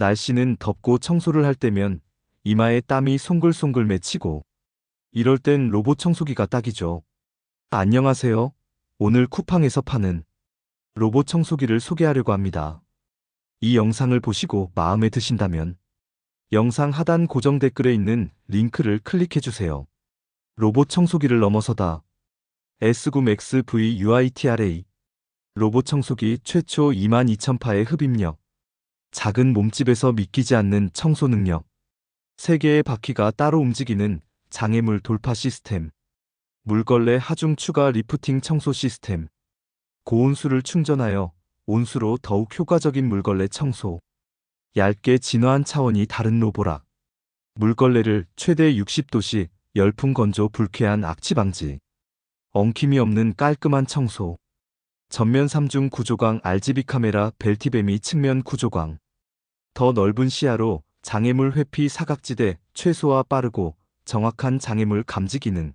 날씨는 덥고 청소를 할 때면 이마에 땀이 송글송글 맺히고 이럴 땐 로봇 청소기가 딱이죠. 안녕하세요. 오늘 쿠팡에서 파는 로봇 청소기를 소개하려고 합니다. 이 영상을 보시고 마음에 드신다면 영상 하단 고정 댓글에 있는 링크를 클릭해 주세요. 로봇 청소기를 넘어서다 S9 Max V UITRA 로봇 청소기 최초 22,000파의 흡입력 작은 몸집에서 믿기지 않는 청소 능력. 3개의 바퀴가 따로 움직이는 장애물 돌파 시스템. 물걸레 하중 추가 리프팅 청소 시스템. 고온수를 충전하여 온수로 더욱 효과적인 물걸레 청소. 얇게 진화한 차원이 다른 로보락. 물걸레를 최대 60도씨 열풍 건조 불쾌한 악취 방지. 엉킴이 없는 깔끔한 청소 전면 3중 구조광 RGB 카메라 벨티뱀이 측면 구조광. 더 넓은 시야로 장애물 회피 사각지대 최소화 빠르고 정확한 장애물 감지 기능